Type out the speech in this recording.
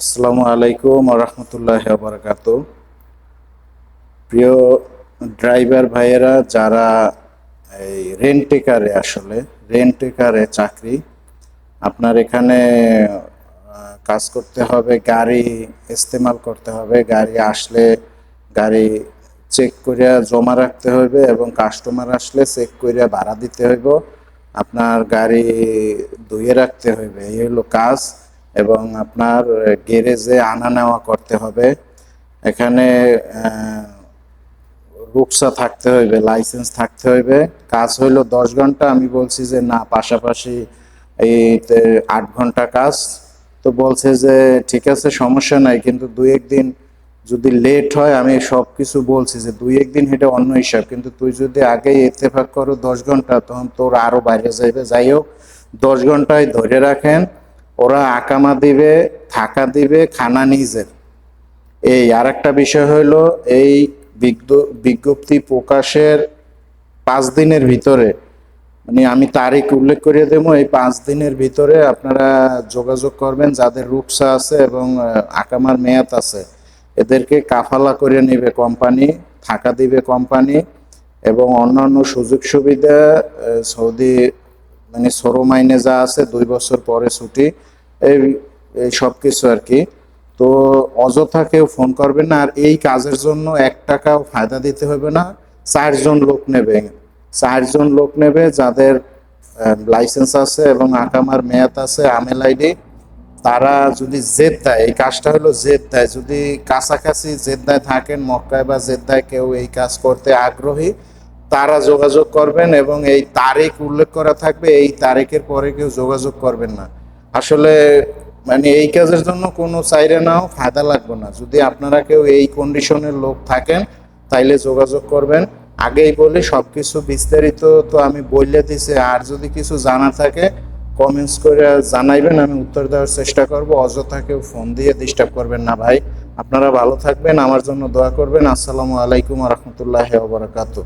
আসসালামু আলাইকুম রহমতুল্লাহ বারকাত প্রিয় ড্রাইভার ভাইয়েরা, যারা এই রেন্টেকারে আসলে, রেন্টেকারে চাকরি, আপনার এখানে কাজ করতে হবে, গাড়ি ইস্তেমাল করতে হবে, গাড়ি আসলে গাড়ি চেক করিয়া জমা রাখতে হবে এবং কাস্টমার আসলে চেক করিয়া ভাড়া দিতে হইব। আপনার গাড়ি ধুয়ে রাখতে হইবে, এই হলো কাজ। এবং আপনার গ্যারেজে আনা নেওয়া করতে হবে। এখানে রুকসা থাকতে হইবে, লাইসেন্স থাকতে হইবে। কাজ হইল দশ ঘণ্টা, আমি বলছি যে না, পাশাপাশি এই আট ঘণ্টা কাজ। তো বলছে যে, ঠিক আছে, সমস্যা নাই, কিন্তু দুই একদিন যদি লেট হয়, আমি সব কিছু বলছি যে দুই একদিন হেঁটে অন্য হিসাব। কিন্তু তুই যদি আগেই ইত্তেফাক করো দশ ঘণ্টা, তখন তোর আরও বাইরে যাইবে। যাই হোক, দশ ঘন্টায় ধরে রাখেন। ওরা আকামা দিবে, থাকা দিবে, খানা নিজের। এই আর একটা বিষয় হইল, এই বিজ্ঞ- বিজ্ঞপ্তি প্রকাশের পাঁচ দিনের ভিতরে মানে আমি তারিখ উল্লেখ করিয়ে দেবো, এই পাঁচ দিনের ভিতরে আপনারা যোগাযোগ করবেন, যাদের রূপসা আছে এবং আকামার মেয়াদ আছে, এদেরকে কাফালা করে নেবে কোম্পানি, থাকা দিবে কোম্পানি, এবং অন্যান্য সুযোগ সুবিধা সৌদি মানে সরো মাইনে যা আছে, দুই বছর পরে ছুটি, এই সব কিছু আর কি। তো অযথা কেউ ফোন করবেন না, আর এই কাজের জন্য এক টাকাও ফায়দা দিতে হবে না। চারজন লোক নেবে, চারজন লোক নেবে যাদের লাইসেন্স আছে এবং আকামার মেয়াদ আছে আমেল আইডি তারা যদি জেদ দেয়, এই কাজটা হলো জেদ দেয়। যদি কাছাকাছি জেদ্দায় থাকেন, মক্কায় বা জেদ্দায় কেউ এই কাজ করতে আগ্রহী তারা যোগাযোগ করবেন এবং এই তারিখ উল্লেখ করা থাকবে, এই তারিখের পরে কেউ যোগাযোগ করবেন না। আসলে মানে এই কাজের জন্য কোনো চাইরে নাও, ফায়দা লাগবে না। যদি আপনারা কেউ এই কন্ডিশনের লোক থাকেন, তাইলে যোগাযোগ করবেন। আগেই বলি, সবকিছু বিস্তারিত তো আমি বললে দিছি। আর যদি কিছু জানা থাকে কমেন্টস করে জানাইবেন, আমি উত্তর দেওয়ার চেষ্টা করব। অযথা কেউ ফোন দিয়ে ডিস্টার্ব করবেন না ভাই। আপনারা ভালো থাকবেন, আমার জন্য দোয়া করবেন। আসসালামু আলাইকুম রহমতুল্লাহ বারাকাতু